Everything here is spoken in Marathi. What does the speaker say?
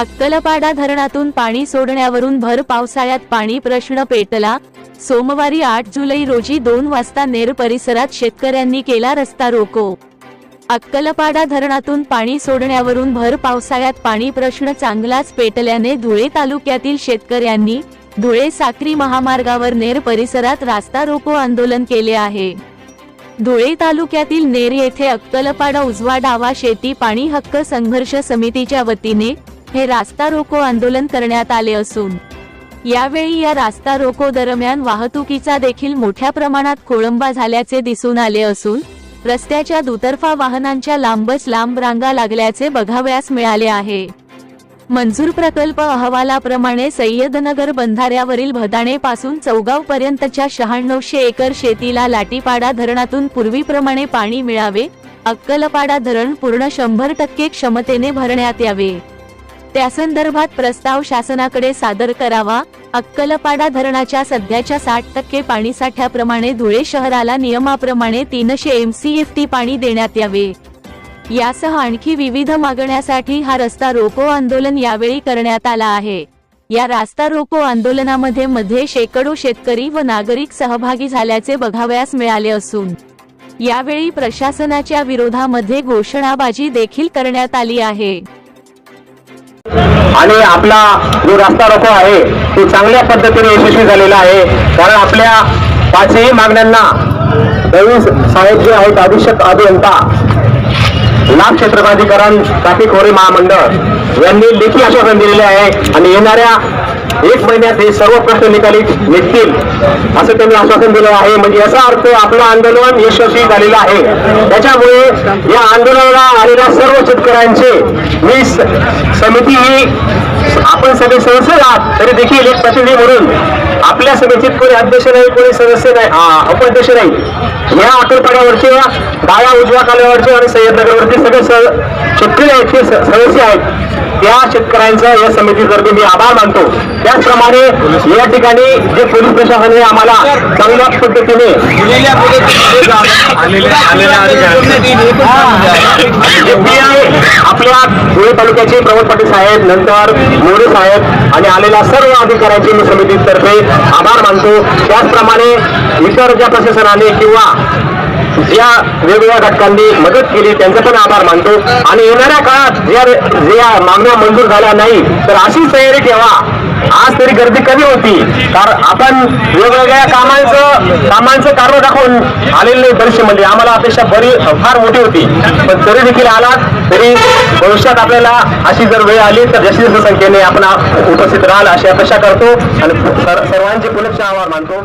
अक्कलपाडा धरणातून पाणी सोडण्यावरून भर पावसाळ्यात पाणी प्रश्न पेटला. सोमवारी आठ जुलै रोजी दोन वाजता नेर परिसरात शेतकऱ्यांनी केला रस्ता रोको. अक्कलपाडा धरणातून पाणी सोडण्यावरून भर पावसाळ्यात पाणी प्रश्न चांगलाच पेटल्याने धुळे तालुक्यातील शेतकऱ्यांनी धुळे साक्री महामार्गावर नेर परिसरात रास्ता रोको आंदोलन केले आहे. धुळे तालुक्यातील नेर येथे अक्कलपाडा उजवा डावा शेती पाणी हक्क संघर्ष समितीच्या वतीने हे रास्ता रोको आंदोलन करण्यात आले असून यावेळी या रास्ता रोको दरम्यान वाहतुकीचा देखील मोठ्या प्रमाणात खोळंबा झाल्याचे दिसून आले असून रस्त्याच्या दुतर्फा वाहनांच्या लांबच लांब रांगा लागल्याचे बघावयास मिळाले आहे. मंजूर प्रकल्प अहवालाप्रमाणे सय्यदनगर बंधाऱ्यावरील भदाणे पासून चौगाव पर्यंतच्या शहाण्णवशे एकर शेतीला लाटीपाडा धरणातून पूर्वीप्रमाणे पाणी मिळावे अक्कलपाडा धरण पूर्ण शंभर टक्के क्षमतेने भरण्यात यावे. त्यासंदर्भात प्रस्ताव शासनाकडे सादर करावा. अक्कलपाडा धरणाच्या सध्याच्या साठ टक्के पाणीसाठ्याप्रमाणे धुळे शहराला नियमाप्रमाणे तीनशे एम सी एफ टी पाणी देण्यात यावे. यासह आणखी विविध मागण्यासाठी हा रस्ता रोको आंदोलन यावेळी करण्यात आला आहे. या रास्ता रोको आंदोलनामध्ये मध्ये शेकडो शेतकरी व नागरिक सहभागी झाल्याचे बघावयास मिळाले असून यावेळी प्रशासनाच्या विरोधामध्ये घोषणाबाजी देखील करण्यात आली आहे. आणि आपला जो रस्ता रोको आहे तो चांगल्या पद्धतीने यशस्वी झालेला आहे. कारण आपल्या पाचही मागण्यांना नवीन साहेब जे आहेत अधीक्षक अभियंता लाभ क्षेत्र प्राधिकरण ट्रॅफिक होरी महामंडळ यांनी लेखी आश्वासन दिलेले आहे. आणि येणाऱ्या एक महिन्यात हे सर्व प्रश्न निकाली निघतील असं त्यांनी आश्वासन दिलं आहे. म्हणजे याचा अर्थ आपलं आंदोलन यशस्वी झालेलं आहे. त्याच्यामुळे या आंदोलनाला आलेल्या सर्व शेतकऱ्यांचे मी समिती ही आपण सगळे सदस्य आहात तरी देखील एक प्रतिनिधी म्हणून आपल्या समितीत कोणी अध्यक्ष नाही कोणी सदस्य नाही उपाध्यक्ष नाही. या अकलपाड्यावरचे डाव्या उजव्या काल्यावरचे आणि सय्यदनगरवरचे सगळे स- शेतकरी आहेत ते स- सदस्य आहेत. त्या शेतकऱ्यांचा या समितीतर्फे मी आभार मानतो. त्याचप्रमाणे या ठिकाणी जे पोलीस प्रशासन हे आम्हाला चांगल्या पद्धतीने जे. आपल्या धुळे तालुक्याचे प्रमोद पाटील साहेब नंतर मोरे साहेब आणि आलेल्या सर्व अधिकाऱ्यांचे मी समितीतर्फे आभार मानतो. त्याचप्रमाणे इतर ज्या प्रशासनाने किंवा ज्या वेगवेगळ्या घटकांनी मदत केली. त्यांचा पण आभार मानतो. आणि येणाऱ्या काळात ज्या ज्या मागण्या मंजूर झाल्या नाही तर अशी तयारी ठेवा. आज तरी गर्दी कमी होती. कारण आपण वेगवेगळ्या कामांचं कामांचं कारण दाखवून आलेले नाही म्हणजे आम्हाला अपेक्षा बरी फार मोठी होती. पण तरी देखील आलात तरी भविष्यात आपल्याला अशी जर वेळ आली तर जशी जशी संख्येने आपण उपस्थित राहाल अशी अपेक्षा करतो. आणि सर्वांचे पुनश्च आभार मानतो.